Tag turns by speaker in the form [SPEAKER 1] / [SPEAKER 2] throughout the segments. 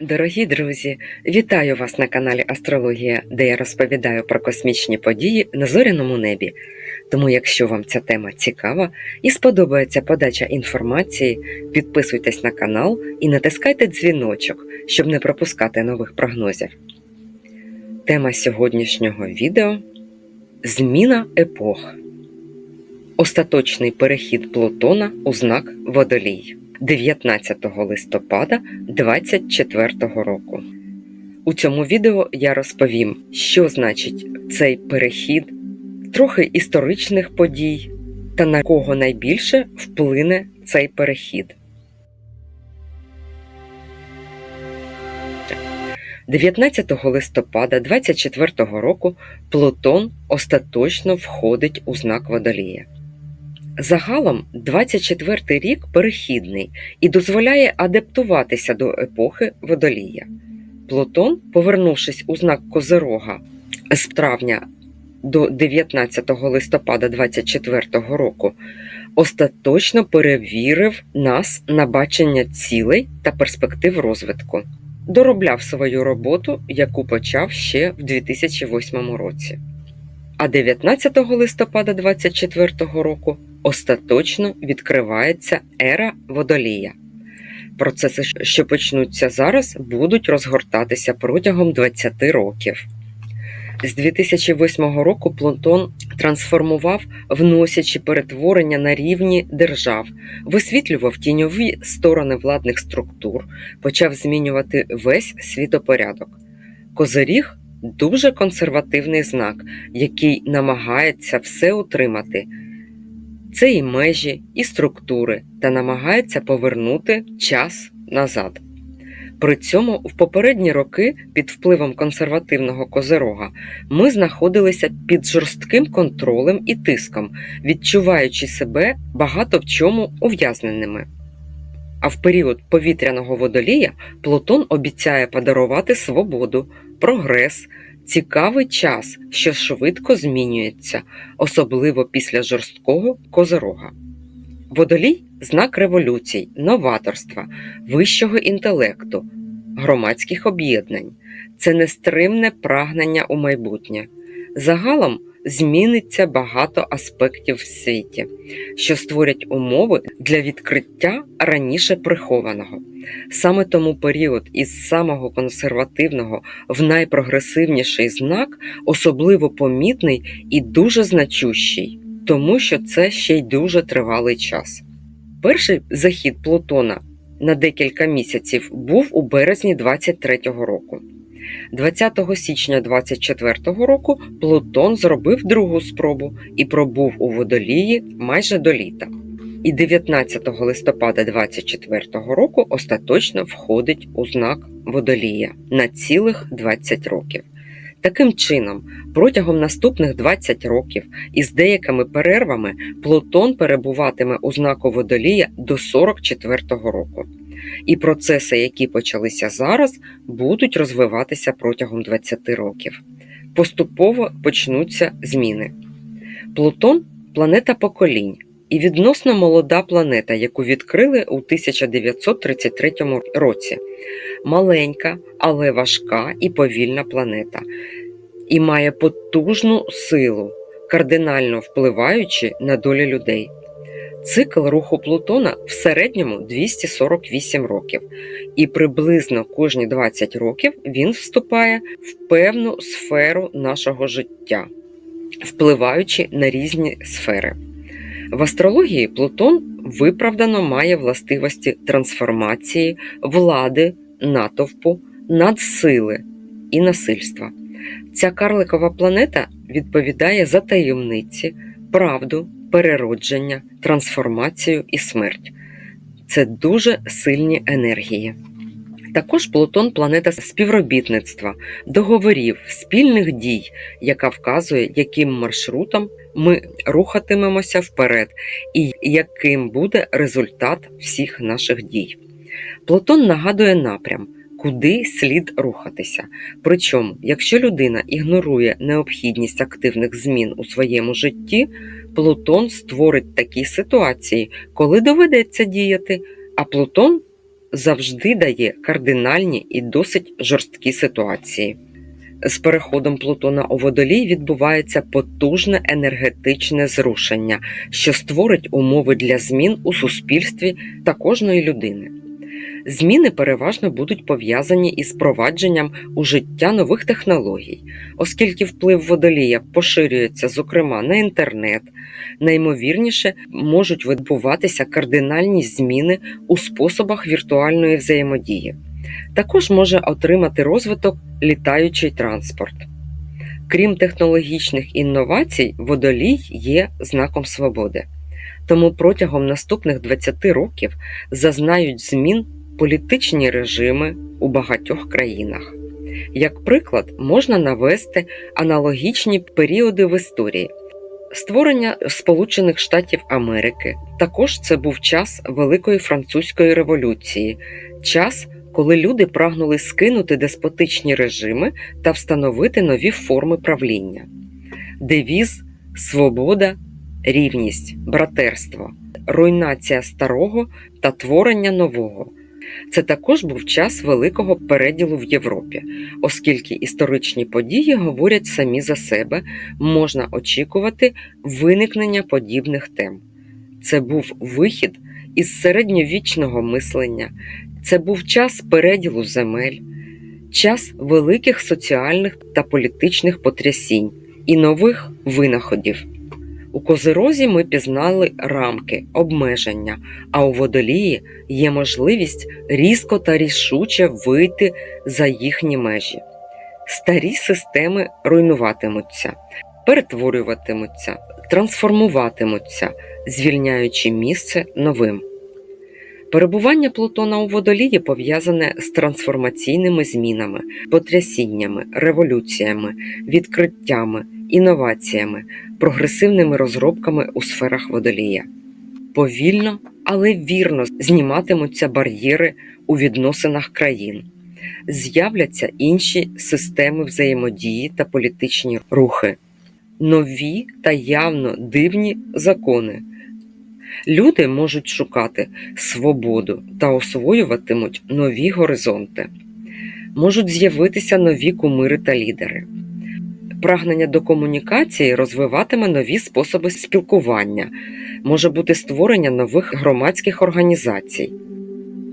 [SPEAKER 1] Дорогі друзі, вітаю вас на каналі Астрологія, де я розповідаю про космічні події на зоряному небі. Тому, якщо вам ця тема цікава і сподобається подача інформації, підписуйтесь на канал і натискайте дзвіночок, щоб не пропускати нових прогнозів. Тема сьогоднішнього відео Зміна епох. Остаточний перехід Плутона у знак Водолій 19 листопада 2024 року. У цьому відео я розповім, що значить цей перехід, трохи історичних подій та на кого найбільше вплине цей перехід. 19 листопада 2024 року Плутон остаточно входить у знак Водолія. Загалом 24 рік перехідний і дозволяє адаптуватися до епохи Водолія. Плутон, повернувшись у знак Козирога з травня до 19 листопада 24 року, остаточно перевірив нас на бачення цілей та перспектив розвитку. Доробляв свою роботу, яку почав ще в 2008 році. А 19 листопада 24 року остаточно відкривається ера водолія. Процеси, що почнуться зараз, будуть розгортатися протягом 20 років. З 2008 року Плутон трансформував, вносячи перетворення на рівні держав, висвітлював тіньові сторони владних структур, почав змінювати весь світопорядок. Козиріг дуже консервативний знак, який намагається все утримати. Це і межі, і структури, та намагається повернути час назад. При цьому в попередні роки під впливом консервативного козирога ми знаходилися під жорстким контролем і тиском, відчуваючи себе багато в чому ув'язненими. А в період повітряного водолія Плутон обіцяє подарувати свободу, прогрес, цікавий час, що швидко змінюється, особливо після жорсткого козирога. Водолій знак революцій, новаторства, вищого інтелекту, громадських об'єднань. Це нестримне прагнення у майбутнє. Загалом зміниться багато аспектів в світі, що створять умови для відкриття раніше прихованого. Саме тому період із самого консервативного в найпрогресивніший знак особливо помітний і дуже значущий, тому що це ще й дуже тривалий час. Перший захід Плутона на декілька місяців був у березні 23-го року. 20 січня 24-го року Плутон зробив другу спробу і пробув у водолії майже до літа. І 19 листопада 24-го року остаточно входить у знак водолія на цілих 20 років. Таким чином, протягом наступних 20 років із деякими перервами Плутон перебуватиме у знаку водолія до 44-го року. І процеси, які почалися зараз, будуть розвиватися протягом 20 років. Поступово почнуться зміни. Плутон планета поколінь і відносно молода планета, яку відкрили у 1933 році. Маленька, але важка і повільна планета, і має потужну силу, кардинально впливаючи на долі людей. Цикл руху Плутона в середньому 248 років, і приблизно кожні 20 років він вступає в певну сферу нашого життя, впливаючи на різні сфери. В астрології Плутон виправдано має властивості трансформації, влади, натовпу, надсили і насильства. Ця карликова планета відповідає за таємниці, правду, переродження, трансформацію і смерть. Це дуже сильні енергії. Також Плутон планета співробітництва, договорів, спільних дій, яка вказує, яким маршрутом ми рухатимемося вперед і яким буде результат всіх наших дій. Плутон нагадує напрям, куди слід рухатися. Причому, якщо людина ігнорує необхідність активних змін у своєму житті, Плутон створить такі ситуації, коли доведеться діяти, а Плутон завжди дає кардинальні і досить жорсткі ситуації. З переходом Плутона у водолій відбувається потужне енергетичне зрушення, що створить умови для змін у суспільстві та кожної людини. Зміни переважно будуть пов'язані із впровадженням у життя нових технологій, оскільки вплив водолія поширюється, зокрема, на інтернет, наймовірніше можуть відбуватися кардинальні зміни у способах віртуальної взаємодії. Також може отримати розвиток літаючий транспорт. Крім технологічних інновацій, водолій є знаком свободи. Тому протягом наступних 20 років зазнають змін політичні режими у багатьох країнах. Як приклад, можна навести аналогічні періоди в історії. Створення Сполучених Штатів Америки також це був час Великої Французької революції, час, коли люди прагнули скинути деспотичні режими та встановити нові форми правління. Девіз свобода, рівність, братерство, руйнація старого та творення нового. Це також був час великого переділу в Європі, оскільки історичні події говорять самі за себе, можна очікувати виникнення подібних тем. Це був вихід із середньовічного мислення, це був час переділу земель, час великих соціальних та політичних потрясінь і нових винаходів. У козирозі ми пізнали рамки, обмеження, а у водолії є можливість різко та рішуче вийти за їхні межі. Старі системи руйнуватимуться, перетворюватимуться, трансформуватимуться, звільняючи місце новим. Перебування Плутона у водолії пов'язане з трансформаційними змінами, потрясіннями, революціями, відкриттями, інноваціями, прогресивними розробками у сферах водолія. Повільно, але вірно зніматимуться бар'єри у відносинах країн, з'являться інші системи взаємодії та політичні рухи, нові та явно дивні закони. Люди можуть шукати свободу та освоюватимуть нові горизонти, можуть з'явитися нові кумири та лідери. Прагнення до комунікації розвиватиме нові способи спілкування, може бути створення нових громадських організацій.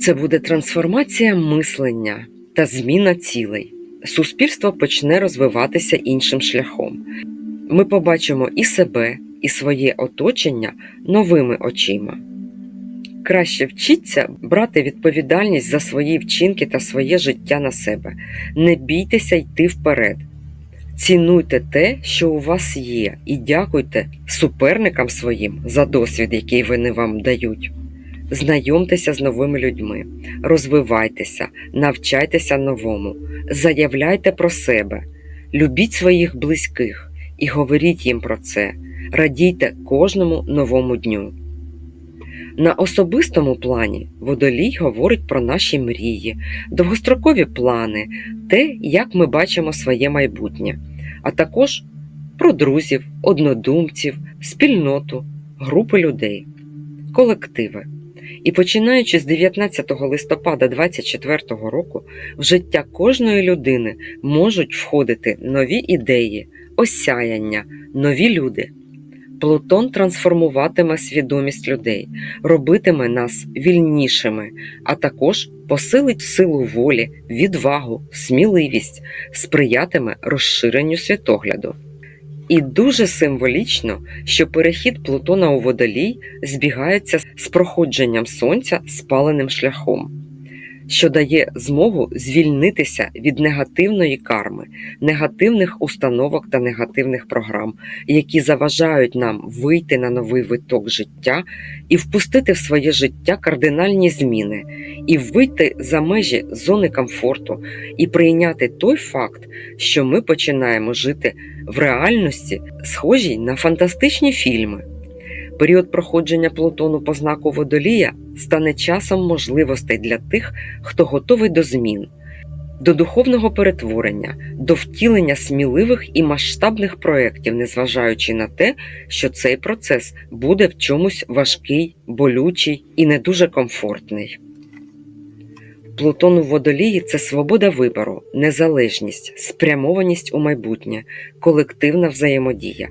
[SPEAKER 1] Це буде трансформація мислення та зміна цілей. Суспільство почне розвиватися іншим шляхом. Ми побачимо і себе, і своє оточення новими очима. Краще вчіться брати відповідальність за свої вчинки та своє життя на себе. Не бійтеся йти вперед. Цінуйте те, що у вас є, і дякуйте суперникам своїм за досвід, який вони вам дають. Знайомтеся з новими людьми, розвивайтеся, навчайтеся новому, заявляйте про себе, любіть своїх близьких і говоріть їм про це, радійте кожному новому дню. На особистому плані водолій говорить про наші мрії, довгострокові плани, те, як ми бачимо своє майбутнє, а також про друзів, однодумців, спільноту, групи людей, колективи. І починаючи з 19 листопада 2024 року, в життя кожної людини можуть входити нові ідеї, осяяння, нові люди. Плутон трансформуватиме свідомість людей, робитиме нас вільнішими, а також посилить силу волі, відвагу, сміливість, сприятиме розширенню світогляду. І дуже символічно, що перехід Плутона у водолій збігається з проходженням сонця спаленим шляхом, що дає змогу звільнитися від негативної карми, негативних установок та негативних програм, які заважають нам вийти на новий виток життя і впустити в своє життя кардинальні зміни, і вийти за межі зони комфорту, і прийняти той факт, що ми починаємо жити в реальності, схожій на фантастичні фільми. Період проходження Плутону по знаку водолія стане часом можливостей для тих, хто готовий до змін, до духовного перетворення, до втілення сміливих і масштабних проєктів, незважаючи на те, що цей процес буде в чомусь важкий, болючий і не дуже комфортний. Плутон у водолії це свобода вибору, незалежність, спрямованість у майбутнє, колективна взаємодія.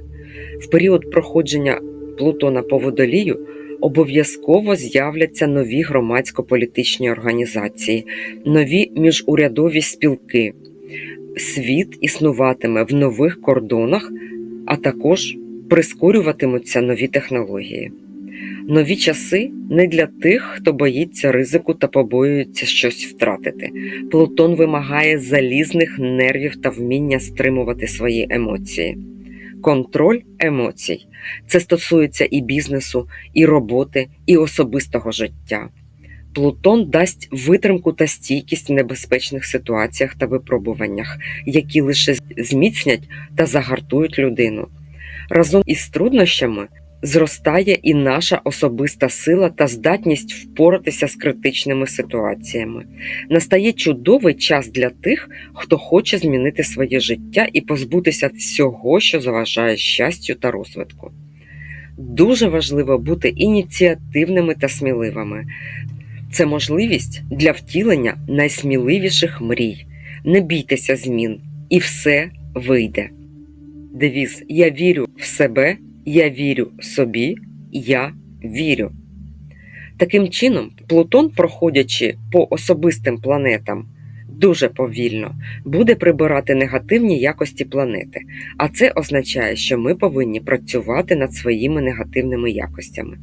[SPEAKER 1] В період проходження Плутона по водолію обов'язково з'являться нові громадсько-політичні організації, нові міжурядові спілки. Світ існуватиме в нових кордонах, а також прискорюватимуться нові технології. Нові часи не для тих, хто боїться ризику та побоюється щось втратити. Плутон вимагає залізних нервів та вміння стримувати свої емоції. Контроль емоцій це стосується і бізнесу, і роботи, і особистого життя. Плутон дасть витримку та стійкість в небезпечних ситуаціях та випробуваннях, які лише зміцнять та загартують людину. Разом із труднощами зростає і наша особиста сила та здатність впоратися з критичними ситуаціями. Настає чудовий час для тих, хто хоче змінити своє життя і позбутися всього, що заважає щастю та розвитку. Дуже важливо бути ініціативними та сміливими. Це можливість для втілення найсміливіших мрій. Не бійтеся змін, і все вийде. Девіз Я вірю в себе, я вірю собі, я вірю. Таким чином, Плутон, проходячи по особистим планетам дуже повільно, буде прибирати негативні якості планети, а це означає, що ми повинні працювати над своїми негативними якостями.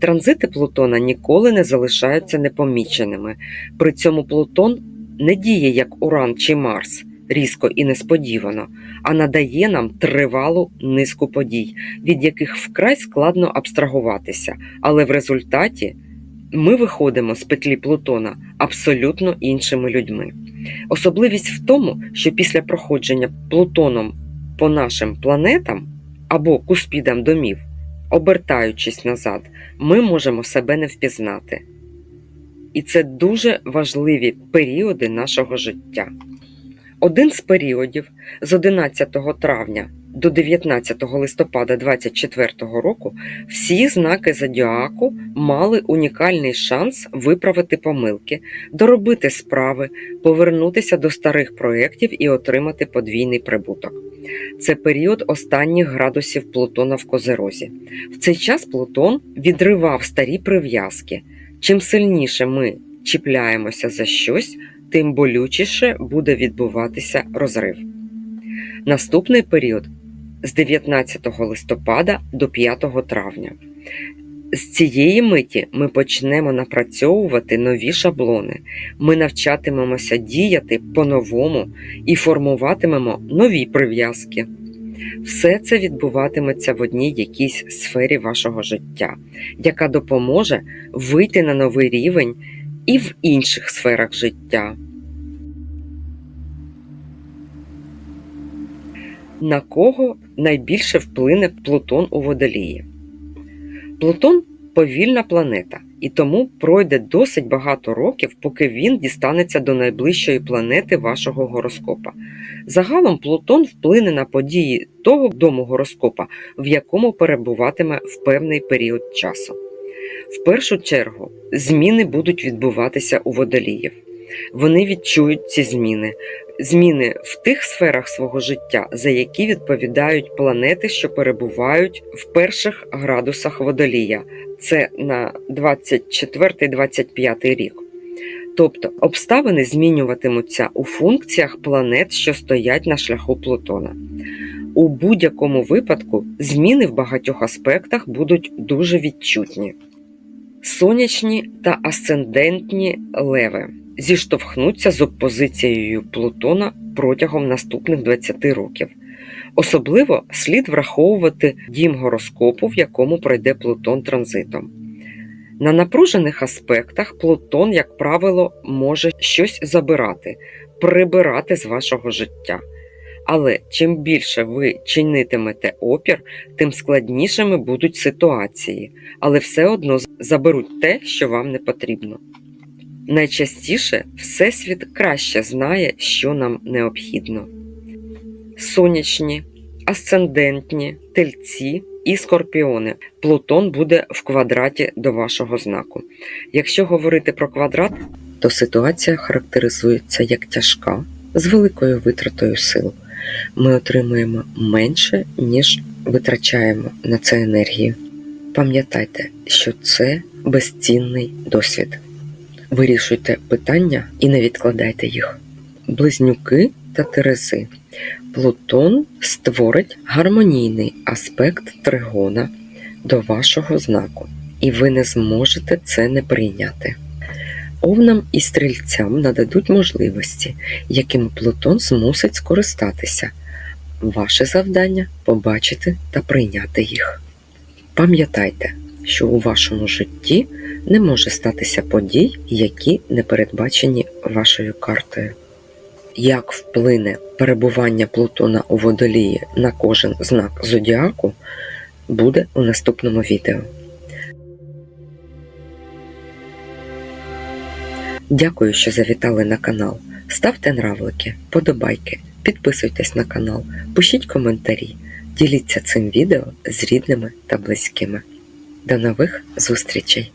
[SPEAKER 1] Транзити Плутона ніколи не залишаються непоміченими. При цьому Плутон не діє як Уран чи Марс різко і несподівано, а надає нам тривалу низку подій, від яких вкрай складно абстрагуватися, але в результаті ми виходимо з петлі Плутона абсолютно іншими людьми. Особливість в тому, що після проходження Плутоном по нашим планетам або куспідам домів, обертаючись назад, ми можемо себе не впізнати. І це дуже важливі періоди нашого життя. Один з періодів з 11 травня до 19 листопада 2024 року всі знаки зодіаку мали унікальний шанс виправити помилки, доробити справи, повернутися до старих проєктів і отримати подвійний прибуток. Це період останніх градусів Плутона в Козерозі. В цей час Плутон відривав старі прив'язки. Чим сильніше ми чіпляємося за щось, тим болючіше буде відбуватися розрив. Наступний період з 19 листопада до 5 травня. З цієї миті ми почнемо напрацьовувати нові шаблони, ми навчатимемося діяти по-новому і формуватимемо нові прив'язки. Все це відбуватиметься в одній якійсь сфері вашого життя, яка допоможе вийти на новий рівень і в інших сферах життя. На кого найбільше вплине Плутон у водолії? Плутон повільна планета, і тому пройде досить багато років, поки він дістанеться до найближчої планети вашого гороскопа. Загалом Плутон вплине на події того дому гороскопа, в якому перебуватиме в певний період часу. В першу чергу зміни будуть відбуватися у водоліїв. Вони відчують ці зміни, зміни в тих сферах свого життя, за які відповідають планети, що перебувають в перших градусах водолія. Це на 24-25 рік. Тобто обставини змінюватимуться у функціях планет, що стоять на шляху Плутона. У будь-якому випадку зміни в багатьох аспектах будуть дуже відчутні. Сонячні та асцендентні леви зіштовхнуться з опозицією Плутона протягом наступних 20 років. Особливо слід враховувати дім гороскопу, в якому пройде Плутон транзитом. На напружених аспектах Плутон, як правило, може щось забирати, прибирати з вашого життя. Але чим більше ви чинитимете опір, тим складнішими будуть ситуації, але все одно заберуть те, що вам не потрібно. Найчастіше Всесвіт краще знає, що нам необхідно. Сонячні, асцендентні, тельці і скорпіони. Плутон буде в квадраті до вашого знаку. Якщо говорити про квадрат, то ситуація характеризується як тяжка з великою витратою сил. Ми отримуємо менше, ніж витрачаємо на це енергію. Пам'ятайте, що це безцінний досвід. Вирішуйте питання і не відкладайте їх. Близнюки та Терези. Плутон створить гармонійний аспект тригона до вашого знаку, і ви не зможете це не прийняти. Овнам і стрільцям нададуть можливості, якими Плутон змусить скористатися. Ваше завдання побачити та прийняти їх. Пам'ятайте, що у вашому житті не може статися подій, які не передбачені вашою картою. Як вплине перебування Плутона у водолії на кожен знак зодіаку, буде у наступному відео. Дякую, що завітали на канал. Ставте нравлики, подобайки, підписуйтесь на канал, пишіть коментарі, діліться цим відео з рідними та близькими. До нових зустрічей!